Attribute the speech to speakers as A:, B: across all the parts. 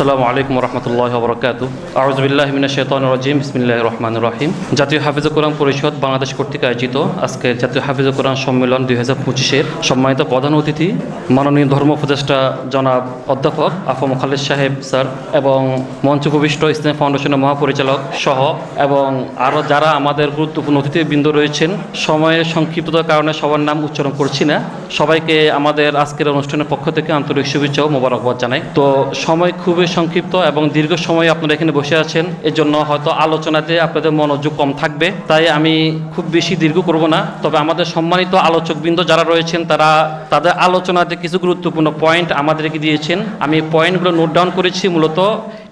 A: আসসালামু আলাইকুম রহমতুল্লাহ বরকাত আউজবিল্লাহ মিনা শেতান রাজিম বিসমিল্লাহ রহমান রহিম। জাতীয় হাফিজ কোরআন পরিষদ বাংলাদেশ কর্তৃক আয়োজিত আজকে জাতীয় হাফিজ কোরআন সম্মেলন দুই হাজার পঁচিশের সম্মানিত প্রধান অতিথি, মাননীয় ধর্ম উপদেষ্টা জনাব অধ্যাপক আফম খালেদ সাহেব স্যার এবং মঞ্চ উপবিষ্ট ইসলাম ফাউন্ডেশনের মহাপরিচালক সহ এবং আরও যারা আমাদের গুরুত্বপূর্ণ অতিথিবৃন্দ রয়েছেন, সময়ের সংক্ষিপ্ততার কারণে সবার নাম উচ্চারণ করছি না। সবাইকে আমাদের আজকের অনুষ্ঠানের পক্ষ থেকে আন্তরিক শুভেচ্ছা ও মোবারকবাদ জানাই। তো সময় খুবই সংক্ষিপ্ত এবং দীর্ঘ সময় আপনারা এখানে বসে আছেন এর জন্য হয়তো আলোচনাতে আপনাদের মনোযোগ কম থাকবে। তাই আমি খুব বেশি দীর্ঘ করব না, তবে আমাদের সম্মানিত আলোচকবৃন্দ যারা রয়েছেন, তারা তাদের আলোচনাতে কিছু গুরুত্বপূর্ণ পয়েন্ট আমাদেরকে দিয়েছেন। আমি পয়েন্টগুলো নোট ডাউন করেছি, মূলত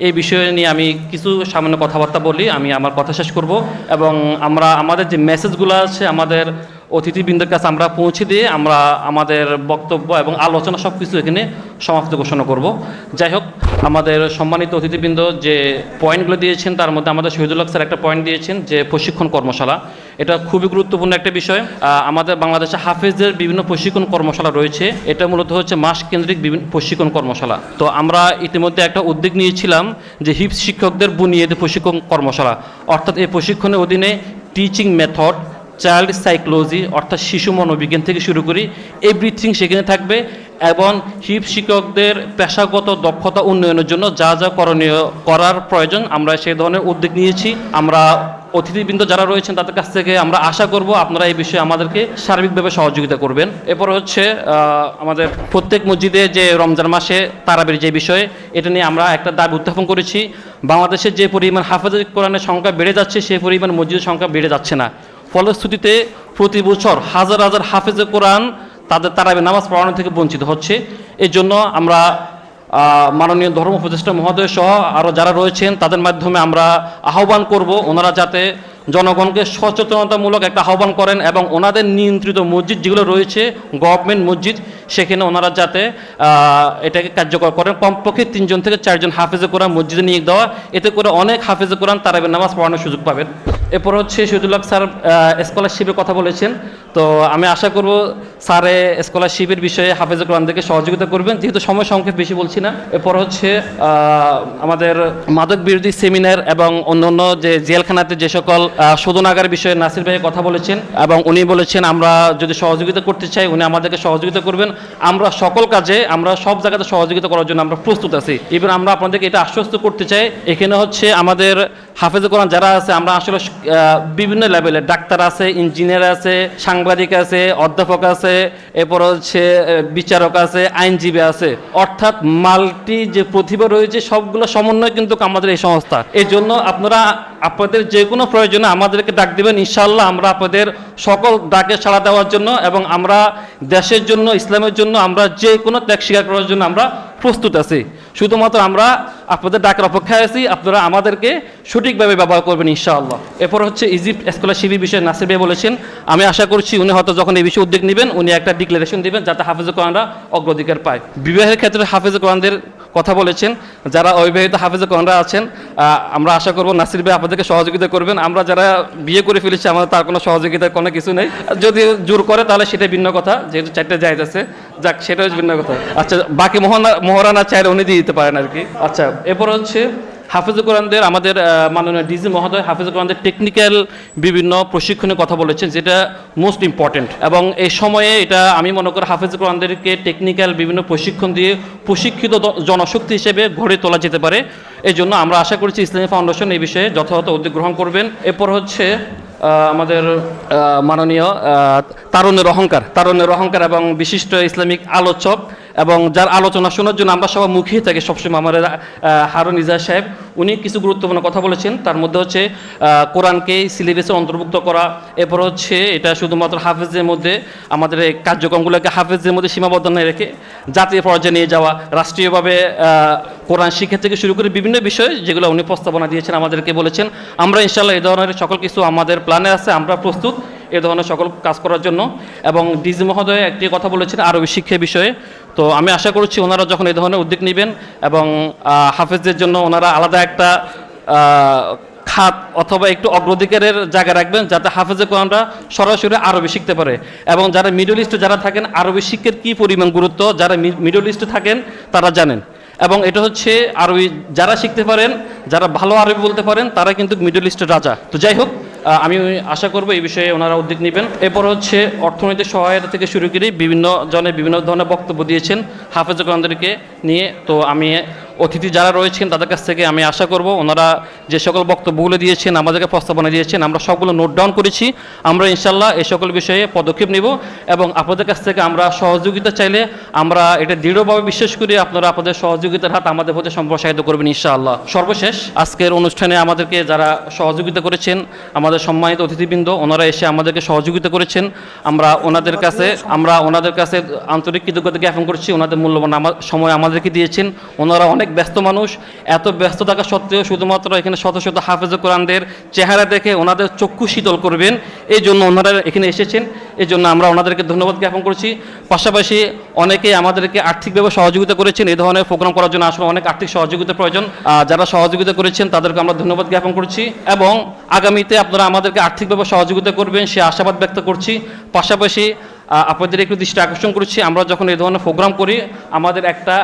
A: এই বিষয়ে নিয়ে আমি কিছু সামান্য কথাবার্তা বলি, আমি আমার কথা শেষ করব। এবং আমরা, আমাদের যে মেসেজগুলো আছে, আমাদের অতিথিবৃন্দের কাছে আমরা পৌঁছে দিয়ে আমরা আমাদের বক্তব্য এবং আলোচনা সব কিছু এখানে সমাপ্ত ঘোষণা করব। যাই হোক, আমাদের সম্মানিত অতিথিবৃন্দ যে পয়েন্টগুলো দিয়েছেন, তার মধ্যে আমাদের শহীদুল্লাহ স্যার একটা পয়েন্ট দিয়েছেন যে প্রশিক্ষণ কর্মশালা। এটা খুবই গুরুত্বপূর্ণ একটা বিষয়। আমাদের বাংলাদেশে হাফেজদের বিভিন্ন প্রশিক্ষণ কর্মশালা রয়েছে। এটা মূলত হচ্ছে মাস কেন্দ্রিক বিভিন্ন প্রশিক্ষণ কর্মশালা। তো আমরা ইতিমধ্যে একটা উদ্যোগ নিয়েছিলাম যে হিপস শিক্ষকদের বুনিয়াদী প্রশিক্ষণ কর্মশালা। অর্থাৎ এই প্রশিক্ষণের অধীনে টিচিং মেথড চাইল্ড সাইকোলজি অর্থাৎ শিশু মনোবিজ্ঞান থেকে শুরু করি এভরিথিং সেখানে থাকবে এবং হিপ শিক্ষকদের পেশাগত দক্ষতা উন্নয়নের জন্য যা যা করণীয় করার প্রয়োজন আমরা সেই ধরনের উদ্যোগ নিয়েছি। আমরা অতিথিবৃন্দ যারা রয়েছেন তাদের কাছ থেকে আমরা আশা করব আপনারা এই বিষয়ে আমাদেরকে সার্বিকভাবে সহযোগিতা করবেন। এরপর হচ্ছে আমাদের প্রত্যেক মসজিদে যে রমজান মাসে তারাবির যে বিষয়ে, এটা নিয়ে আমরা একটা দাবি উত্থাপন করেছি। বাংলাদেশের যে পরিমাণ হাফেজ কোরআনের সংখ্যা বেড়ে যাচ্ছে, সেই পরিমাণ মসজিদের সংখ্যা বেড়ে যাচ্ছে না। ফলশ্রুতিতে প্রতি বছর হাজার হাজার হাফেজে কোরআন তাদের তারাবি নামাজ পড়ানো থেকে বঞ্চিত হচ্ছে। এই জন্য আমরা মাননীয় ধর্ম উপদেষ্টা মহোদয় সহ আরও যারা রয়েছেন, তাদের মাধ্যমে আমরা আহ্বান করব ওনারা যাতে জনগণকে সচেতনতামূলক একটা আহ্বান করেন এবং ওনাদের নিয়ন্ত্রিত মসজিদ যেগুলো রয়েছে, গভর্নমেন্ট মসজিদ, সেখানে ওনারা যাতে এটাকে কার্যকর করেন। কমপক্ষে তিনজন থেকে চারজন হাফেজে কোরআন মসজিদে নিয়ে দেওয়া, এতে করে অনেক হাফেজে কোরআন তারাবের নামাজ পড়ানোর সুযোগ পাবেন। এরপর হচ্ছে শহীদুল্লাহ স্যার স্কলারশিপের কথা বলেছেন। তো আমি আশা করব স্যারে স্কলারশিপের বিষয়ে হাফেজ কোরআনদেরকে সহযোগিতা করবেন। যেহেতু সময় সংক্ষেপ বেশি বলছি না। এরপর হচ্ছে আমাদের মাদক বিরোধী সেমিনার এবং অন্যান্য যে জেলখানাতে যে সকল শোধনাগার বিষয়ে নাসির ভাই কথা বলেছেন এবং উনি বলেছেন, আমরা যদি সহযোগিতা করতে চাই, উনি আমাদেরকে সহযোগিতা করবেন। আমরা সকল কাজে, আমরা সব জায়গাতে সহযোগিতা করার জন্য আমরা প্রস্তুত আছি। ইভেন আমরা আপনাদেরকে এটা আশ্বস্ত করতে চাই। এখানে হচ্ছে আমাদের হাফেজ কোরআন যারা আছে, আমরা আসলে বিভিন্ন লেভেলের ডাক্তার আছে ইঞ্জিনিয়ার আছে সাংবাদিক আছে অধ্যাপক আছে এরপর হচ্ছে বিচারক আছে, আইনজীবী আছে। অর্থাৎ মাল্টি যে প্রতিভা রয়েছে, সবগুলো সমন্বয় কিন্তু আমাদের এই সংস্থা। এই জন্য আপনারা আপনাদের যে কোনো প্রয়োজনে আমাদেরকে ডাক দেবেন। ইনশাল্লাহ আমরা আপনাদের সকল ডাকে সাড়া দেওয়ার জন্য এবং আমরা দেশের জন্য, ইসলামের জন্য আমরা যে কোনো ত্যাগ স্বীকার করার জন্য আমরা প্রস্তুত আছি। শুধুমাত্র আমরা আপনাদের ডাকের অপেক্ষায় আছি। আপনারা আমাদেরকে সঠিকভাবে ব্যবহার করবেন ইনশাআল্লাহ। এরপর হচ্ছে ইজিপ্ট স্কলারশিপের বিষয়ে নাসির ভাই বলেছেন, আমি আশা করছি উনি হয়তো যখন এই বিষয়ে উদ্যোগ নেবেন, উনি একটা ডিক্লারেশন দিবেন যাতে হাফেজ কোরআনরা অগ্রাধিকার পায়। বিবাহের ক্ষেত্রে হাফেজ কোরআনদের কথা বলেছেন, যারা অবিবাহিত হাফেজ কোরআনরা আছেন আমরা আশা করব নাসির ভাই আপনাদেরকে সহযোগিতা করবেন। আমরা যারা বিয়ে করে ফেলেছি, আমাদের তার কোনো সহযোগিতা কোনো কিছু নেই। যদি জোর করে, তাহলে সেটা ভিন্ন কথা, যেহেতু চারটে জায়গা আছে। যাক সেটা হচ্ছে ভিন্ন কথা। আচ্ছা বাকি মোহনা মহারানা চাইলে উনি দিয়ে দিতে পারেন আর কি। আচ্ছা এরপর হচ্ছে হাফিজুল কোরআনদের আমাদের মাননীয় ডিজি মহোদয় হাফিজুল কোরআনদের টেকনিক্যাল বিভিন্ন প্রশিক্ষণের কথা বলেছেন, যেটা মোস্ট ইম্পর্টেন্ট এবং এই সময়ে এটা আমি মনে করি হাফিজুল কোরআনদেরকে টেকনিক্যাল বিভিন্ন প্রশিক্ষণ দিয়ে প্রশিক্ষিত জনশক্তি হিসেবে গড়ে তোলা যেতে পারে। এই জন্য আমরা আশা করছি ইসলামী ফাউন্ডেশন এই বিষয়ে যথাযথ উদ্যোগ গ্রহণ করবেন। এরপর হচ্ছে আমাদের মাননীয় তারুণের অহংকার। তারুণের অহংকার এবং বিশিষ্ট ইসলামিক আলোচক এবং যার আলোচনা শোনার জন্য আমরা সবাই মুখিয়ে থাকি। সবসময় আমাদের হারুন ইজা সাহেব, উনি কিছু গুরুত্বপূর্ণ কথা বলেছেন। তার মধ্যে হচ্ছে কোরআনকে সিলেবাসে অন্তর্ভুক্ত করা। এরপর হচ্ছে, এটা শুধুমাত্র হাফেজের মধ্যে, আমাদের এই কার্যক্রমগুলোকে হাফেজের মধ্যে সীমাবদ্ধ না রেখে জাতীয় পর্যায়ে নিয়ে যাওয়া, রাষ্ট্রীয়ভাবে কোরআন শিক্ষা থেকে শুরু করে বিভিন্ন বিষয় যেগুলো উনি প্রস্তাবনা দিয়েছেন, আমাদেরকে বলেছেন। আমরা ইনশাল্লাহ এই ধরনের সকল কিছু আমাদের প্ল্যানে আছে, আমরা প্রস্তুত। এ ধরনের সকল কাজ করার জন্য। এবং ডিজি মহোদয় একটি কথা বলেছেন আরবি শিক্ষা বিষয়ে। তো আমি আশা করছি ওনারা যখন এই ধরনের উদ্যোগ নেবেন এবং হাফেজদের জন্য ওনারা আলাদা একটা খাত অথবা একটু অগ্রাধিকারের জায়গা রাখবেন যাতে হাফেজে কোরআনরা সরাসরি আরবি শিখতে পারে। এবং যারা মিডল ইস্টে যারা থাকেন, আরবি শিক্ষার কী পরিমাণ গুরুত্ব যারা মিডল ইস্টে থাকেন, তারা জানেন। এবং এটা হচ্ছে আরবি, যারা শিখতে পারেন, যারা ভালো আরবি বলতে পারেন, তারা কিন্তু মিডল ইস্টের রাজা। তো যাই হোক আমি আশা করব এই বিষয়ে ওনারা উদ্যোগ নেবেন। এরপর হচ্ছে অর্থনৈতিক সহায়তা থেকে শুরু করে বিভিন্ন জনে বিভিন্ন ধরনের বক্তব্য দিয়েছেন হাফেজ কোরআনদেরকে নিয়ে। তো আমি অতিথি যারা রয়েছেন তাদের কাছ থেকে আমি আশা করব ওনারা যে সকল বক্তব্যগুলো দিয়েছেন, আমাদেরকে প্রস্তাবনা দিয়েছেন, আমরা সবগুলো নোট ডাউন করেছি। আমরা ইনশাল্লাহ এই সকল বিষয়ে পদক্ষেপ নিব এবং আপনাদের কাছ থেকে আমরা সহযোগিতা চাইলে আমরা এটা দৃঢ়ভাবে বিশ্বাস করি আপনারা আপনাদের সহযোগিতার হাত আমাদের প্রতি সম্প্রসারিত করবেন ইনশাআল্লাহ। সর্বশেষ আজকের অনুষ্ঠানে আমাদেরকে যারা সহযোগিতা করেছেন, আমাদের সম্মানিত অতিথিবৃন্দ, ওনারা এসে আমাদেরকে সহযোগিতা করেছেন। আমরা ওনাদের কাছে, আমরা ওনাদের কাছে আন্তরিক কৃতজ্ঞতা জ্ঞাপন করছি, ওনাদের মূল্যবান সময় আমাদেরকে দিয়েছেন। ওনারা অনেক ব্যস্ত মানুষ, এত ব্যস্ত থাকা সত্ত্বেও শুধুমাত্র এখানে শত শত হাফেজ কোরআনদের চেহারা দেখে ওনাদের চক্ষু শীতল করবেন, এই জন্য ওনারা এখানে এসেছেন, এই জন্য আমরা ওনাদেরকে ধন্যবাদ জ্ঞাপন করছি। পাশাপাশি অনেকে আমাদেরকে আর্থিকভাবে সহযোগিতা করেছেন, এই ধরনের প্রোগ্রাম করার জন্য আসলে অনেক আর্থিক সহযোগিতা প্রয়োজন। যারা সহযোগিতা করেছেন তাদেরকে আমরা ধন্যবাদ জ্ঞাপন করছি এবং আগামীতে আপনারা আমাদেরকে আর্থিকভাবে সহযোগিতা করবেন সে আশাবাদ ব্যক্ত করছি। পাশাপাশি আপনাদের একটু দৃষ্টি আকর্ষণ করছি। আমরা যখন এই ধরনের প্রোগ্রাম করি, আমাদের একটা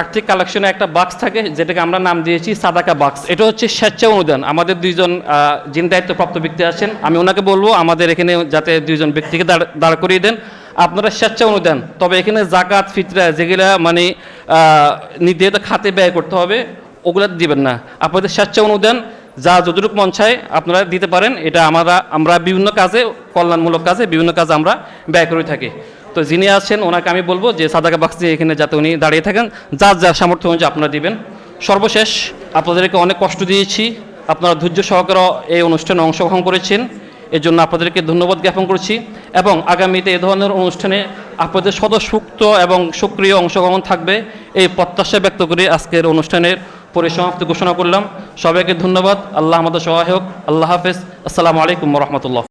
A: আর্থিক কালেকশনে একটা বাক্স থাকে, যেটাকে আমরা নাম দিয়েছি সাদাকা বাক্স এটা হচ্ছে স্বেচ্ছা অনুদান। আমাদের দুইজন যিনি দায়িত্বপ্রাপ্ত ব্যক্তি আছেন, আমি ওনাকে বলব, আমাদের এখানে যাতে দুইজন ব্যক্তিকে দাঁড় দাঁড় করিয়ে দেন। আপনারা স্বেচ্ছা অনুদান। তবে এখানে জাকাত, ফিতরা, যেগুলা মানে নির্ধারিত খাতে ব্যয় করতে হবে, ওগুলা দিবেন না। আপনাদের স্বেচ্ছা অনুদান যা যতটুকু মন চায় আপনারা দিতে পারেন। এটা আমরা আমরা বিভিন্ন কাজে, কল্যাণমূলক কাজে বিভিন্ন কাজে আমরা ব্যয় করে থাকি। তো যিনি আছেন, ওনাকে আমি বলব যে সাদাকা বাক্স দিয়ে এখানে যাতে উনি দাঁড়িয়ে থাকেন, যার যার সামর্থ্য অনুযায়ী আপনারা দিবেন। সর্বশেষ, আপনাদেরকে অনেক কষ্ট দিয়েছি। আপনারা ধৈর্য সহকারে এই অনুষ্ঠানে অংশগ্রহণ করেছেন। এর জন্য আপনাদেরকে ধন্যবাদ জ্ঞাপন করছি এবং আগামীতে এ ধরনের অনুষ্ঠানে আপনাদের সদস্যুক্ত এবং সক্রিয় অংশগ্রহণ থাকবে। এই প্রত্যাশা ব্যক্ত করে আজকের অনুষ্ঠানের পরিসমাপ্তি ঘোষণা করলাম। সবাইকে ধন্যবাদ। আল্লাহ আমাদের হোক। আল্লাহ হাফেজ। আসসালামু আলাইকুম রহমতুল্লাহ।